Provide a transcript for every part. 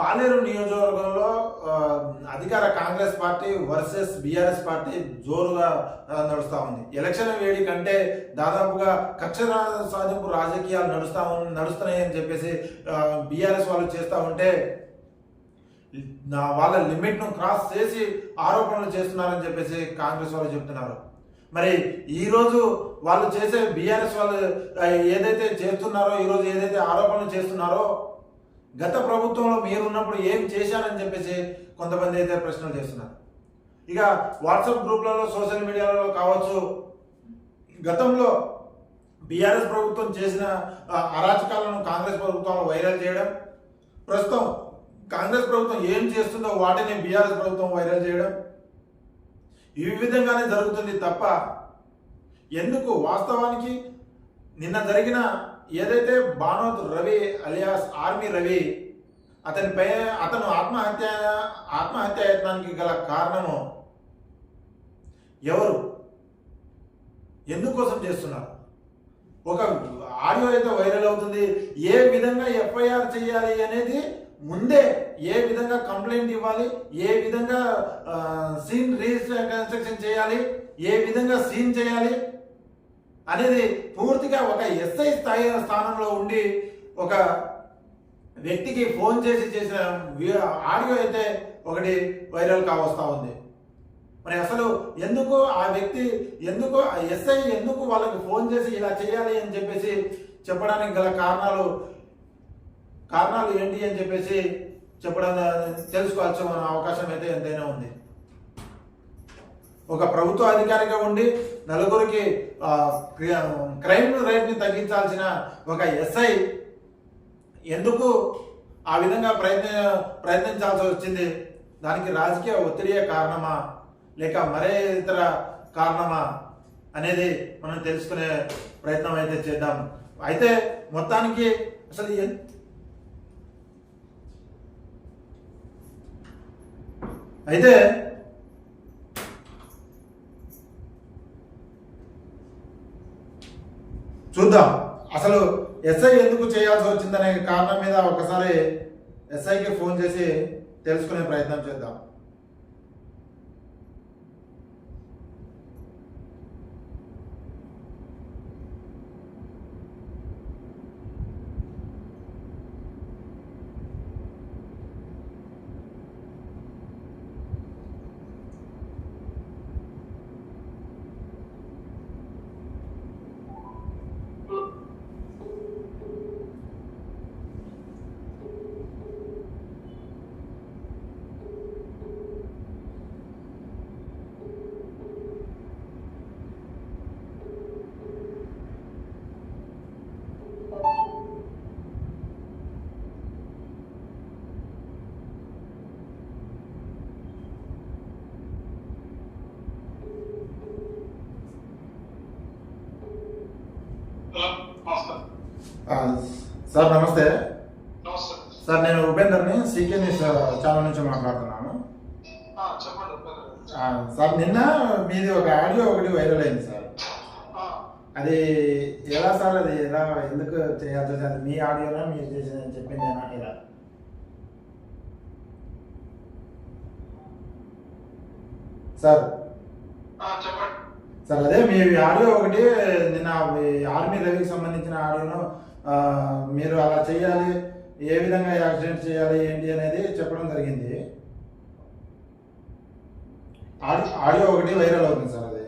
పాలేరు నియోజకవర్గంలో అధికార Congress party versus BRS party జోరుగా నడుస్తూ ఉంది. ఎలక్షన్ వేడి కంటే దాదాపుగా కక్ష సాధింపు రాజకీయాలు నడుస్తా నడుస్తున్నాయని చెప్పేసి బీఆర్ఎస్ వాళ్ళు చేస్తూ ఉంటే వాళ్ళ లిమిట్ను క్రాస్ చేసి ఆరోపణలు చేస్తున్నారని చెప్పేసి కాంగ్రెస్ వాళ్ళు చెప్తున్నారు. మరి ఈరోజు వాళ్ళు చేసే బీఆర్ఎస్ వాళ్ళు ఏదైతే చేస్తున్నారో ఈరోజు ఏదైతే ఆరోపణలు చేస్తున్నారో గత ప్రభుత్వంలో మీరు ఉన్నప్పుడు ఏం చేశారని చెప్పేసి కొంతమంది అయితే ప్రశ్నలు చేస్తున్నారు. ఇక వాట్సాప్ గ్రూప్లలో సోషల్ మీడియాలో కావచ్చు గతంలో బీఆర్ఎస్ ప్రభుత్వం చేసిన అరాచకాలను కాంగ్రెస్ ప్రభుత్వం వైరల్ చేయడం ప్రస్తుతం కాంగ్రెస్ ప్రభుత్వం ఏం చేస్తుందో వాటిని బీఆర్ఎస్ ప్రభుత్వం వైరల్ చేయడం ఈ విధంగానే జరుగుతుంది తప్ప ఎందుకు వాస్తవానికి నిన్న జరిగిన ఏదైతే బానోత్ రవి అలియాస్ ఆర్మీ రవి అతనిపై అతను ఆత్మహత్య ఆత్మహత్య యత్నానికి గల కారణము ఎవరు? ఎందుకోసం చేస్తున్నారు? ఒక ఆడియో అయితే వైరల్ అవుతుంది. ఏ విధంగా ఎఫ్ఐఆర్ చేయాలి అనేది ముందే ఏ విధంగా కంప్లైంట్ ఇవ్వాలి? ఏ విధంగా సీన్ రీకన్స్ట్రక్షన్ చేయాలి? ఏ విధంగా సీన్ చేయాలి? అనేది పూర్తిగా ఒక ఎస్ఐ స్థాయి స్థానంలో ఉండి ఒక వ్యక్తికి ఫోన్ చేసి చేసిన ఆడియో అయితే ఒకటి వైరల్ కావస్తా ఉంది. మరి అసలు ఎందుకు ఆ వ్యక్తి ఎందుకు ఆ ఎస్ఐ ఎందుకు వాళ్ళకి ఫోన్ చేసి ఇలా చేయాలి అని చెప్పేసి చెప్పడానికి గల కారణాలు కారణాలు ఏంటి అని చెప్పేసి చెప్పడం తెలుసుకోవాల్సిన అవకాశం అయితే ఎంతైనా ఉంది. ఒక ప్రభుత్వ అధికారిగా ఉండి నలుగురికి క్రైమ్ రేట్ని తగ్గించాల్సిన ఒక ఎస్ఐ ఎందుకు ఆ విధంగా ప్రయత్న ప్రయత్నించాల్సి వచ్చింది? దానికి రాజకీయ ఒత్తిడియే కారణమా? లేక మరే ఇతర కారణమా? అనేది మనం తెలుసుకునే ప్రయత్నం అయితే చేద్దాం. అయితే మొత్తానికి అసలు అయితే చూద్దాం. అసలు ఎస్ఐ ఎందుకు చేయాల్సి వచ్చిందనే కారణం మీద ఒకసారి ఎస్ఐకి ఫోన్ చేసి తెలుసుకునే ప్రయత్నం చేద్దాం. సార్ నమస్తే. సార్ నేను ఉపేందర్ని సీకే న్యూస్ ఛానల్ నుంచి మాట్లాడుతున్నాను. సార్ నిన్న మీది ఒక ఆడియో ఒకటి వైరల్ అయింది సార్. అది ఎలా సార్? అది ఎలా ఎందుకు చేయాల్సి వచ్చింది? మీ ఆడియోనా మీరు చేసిన చెప్పిందేనా ఇలా. సార్. సార్ అదే మీ ఆడియో ఒకటి నిన్న ఆర్మీ రవికి సంబంధించిన ఆడియోను మీరు అలా చేయాలి ఏ విధంగా యాక్సిడెంట్ చేయాలి ఏంటి అనేది చెప్పడం జరిగింది. ఆడి- ఆడియో ఒకటి వైరల్ అవుతుంది సార్ అది.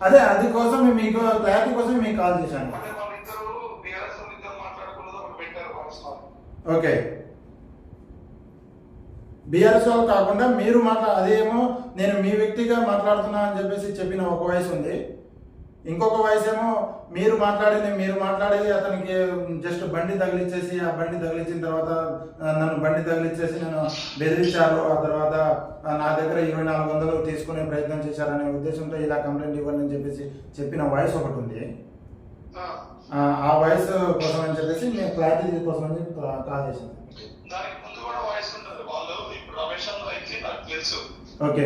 అదే అది కోసం మీకు క్లారిటీ కోసం మీకు కాల్ చేశాను. అంటే వాళ్ళిద్దరు బీఆర్ఎస్ వాళ్ళు ఇద్దరు మాట్లాడుకున్నది ఒకటి పెట్టారు వాయిస్ ఓకే బీఆర్ఎస్ వాళ్ళు కాకుండా మీరు మాట్లా అదేమో నేను మీ వ్యక్తిగా మాట్లాడుతున్నా అని చెప్పేసి చెప్పిన ఒక వాయిస్ ఉంది. ఇంకొక వాయిస్ ఏమో మీరు మాట్లాడింది మీరు మాట్లాడి అతనికి జస్ట్ బండి తగిలిచ్చేసి ఆ బండి తగిలించిన తర్వాత నన్ను బండి తగిలిచ్చేసి నన్ను బెదిరించారు. ఆ తర్వాత నా దగ్గర ఇరవై నాలుగు వందలు తీసుకునే ప్రయత్నం చేశారనే ఉద్దేశంతో ఇలా కంప్లైంట్ ఇవ్వండి అని చెప్పేసి చెప్పిన వాయిస్ ఒకటి ఉంది. ఆ, వాయిస్ కోసం అని చెప్పేసి నేను క్లారిటీ కోసం అని చెప్పి కాల్ చేశాను దానికి ముందు కూడా వాయిస్ ఉంటుంది వాళ్ళు ఇప్పుడు రమేష్ అన్న అయితే నాకు తెలుసు. ఓకే.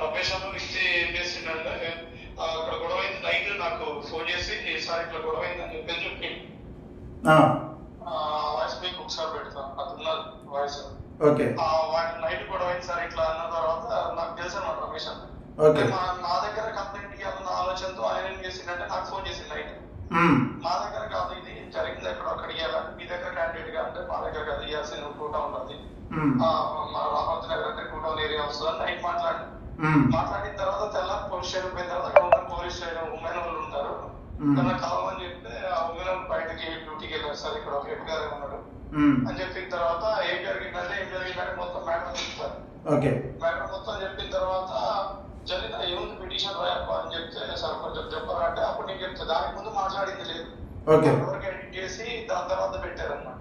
రమేష్ అన్న వ్యక్తి ఏం చేసిండంటే ఆ, అక్కడ గొడవ అయింది నైట్ నాకు ఫోన్ చేసి సార్ ఇట్లా గొడవ అయిందని చెప్పి. చెప్పి వాయిస్ మీకు ఒకసారి పెడతాను అది ఉన్నది వాయిస్. ఓకే. నైట్ గొడవ అయింది సార్ ఇట్లా అన్న తర్వాత నాకు తెలుసు అన్నమాట రమేష్ అన్న నా దగ్గర కంప్లైంట్ ఇవ్వాలన్న ఆలోచనతో ఆయన ఏం చేసిందంటే నాకు ఫోన్ చేసింది నైట్. మా దగ్గర కాదు ఇది జరిగింది ఎక్కడో అక్కడ ఇవ్వాలంటే మీ దగ్గర క్యాండిడేట్గా అంటే మా దగ్గర కాదు ఇవ్వాల్సిన టూటా ఉన్నది టూటౌన్ ఏరియా వస్తుంది నైట్ మాట్లాడి మాట్లాడిన తర్వాత తెల్లారి పోలీస్ స్టేషన్ పోయిన తర్వాత ఉన్న పోలీస్ స్టేషన్ ఉమెన్ వాళ్ళు ఉంటారు. తన కలవని చెప్తే ఆ ఉమెన్ బయటకి డ్యూటీకి వెళ్ళారు. సార్ ఇక్కడ ఒక గారు ఉన్నాడు. అని చెప్పిన తర్వాత ఏం జరిగిందంటే ఏం జరిగిందంటే మొత్తం మేడం చెప్తారు. మేడం మొత్తం చెప్పిన తర్వాత జరిగిన ఏముంది పిటిషన్ రాయప్ప అని చెప్తే సార్ కొంచెం చెప్పరా అంటే అప్పుడు నేను చెప్తే దానికి ముందు మాట్లాడింది లేదు. ఓకే. వరకు ఎడిట్ చేసి దాని తర్వాత పెట్టారన్నమాట.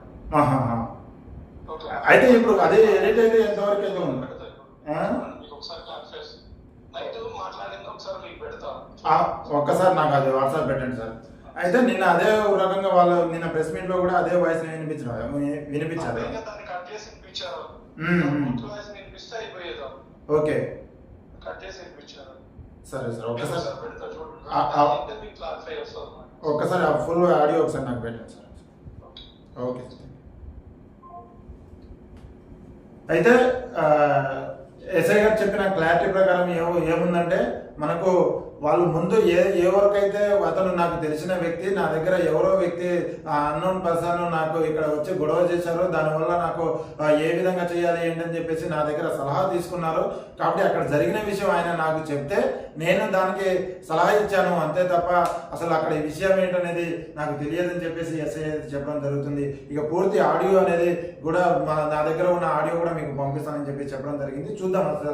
అయితే ఇప్పుడు అదే ఎడిట్ అయితే ఎంతవరకు అయితే ఒకసారి ఒకసారి ఒక్కసారి నాకు అది వాట్సాప్ పెట్టండి సార్. అయితే నిన్న అదే రకంగా వాళ్ళు నిన్న ప్రెస్ మీట్లో కూడా అదే వాయిస్ వినిపించారు. వినిపించారు. ఓకే. సరే సార్ ఒక్కసారి ఒకసారి చూడండి. ఆ, ఫుల్ ఆడియో ఒకసారి నాకు పెట్టండి సార్. ఓకే. అయితే ఎస్ఐ గారు చెప్పిన క్లారిటీ ప్రకారం ఏమో ఏముందంటే మనకు వాళ్ళు ముందు ఏ ఏ వరకు అయితే అతను నాకు తెలిసిన వ్యక్తి నా దగ్గర ఎవరో వ్యక్తి అన్నోన్ పర్సన్ నాకు ఇక్కడ వచ్చి గొడవ చేశారు దానివల్ల నాకు ఏ విధంగా చేయాలి ఏంటని చెప్పేసి నా దగ్గర సలహా తీసుకున్నారు. కాబట్టి అక్కడ జరిగిన విషయం ఆయన నాకు చెప్తే నేను దానికి సలహా ఇచ్చాను. అంతే తప్ప అసలు అక్కడ ఈ విషయం ఏంటనేది నాకు తెలియదని చెప్పేసి ఎస్ఐ చెప్పడం జరుగుతుంది. ఇక పూర్తి ఆడియో అనేది కూడా మా నా దగ్గర ఉన్న ఆడియో కూడా మీకు పంపిస్తానని చెప్పి చెప్పడం జరిగింది. చూద్దాం అసలు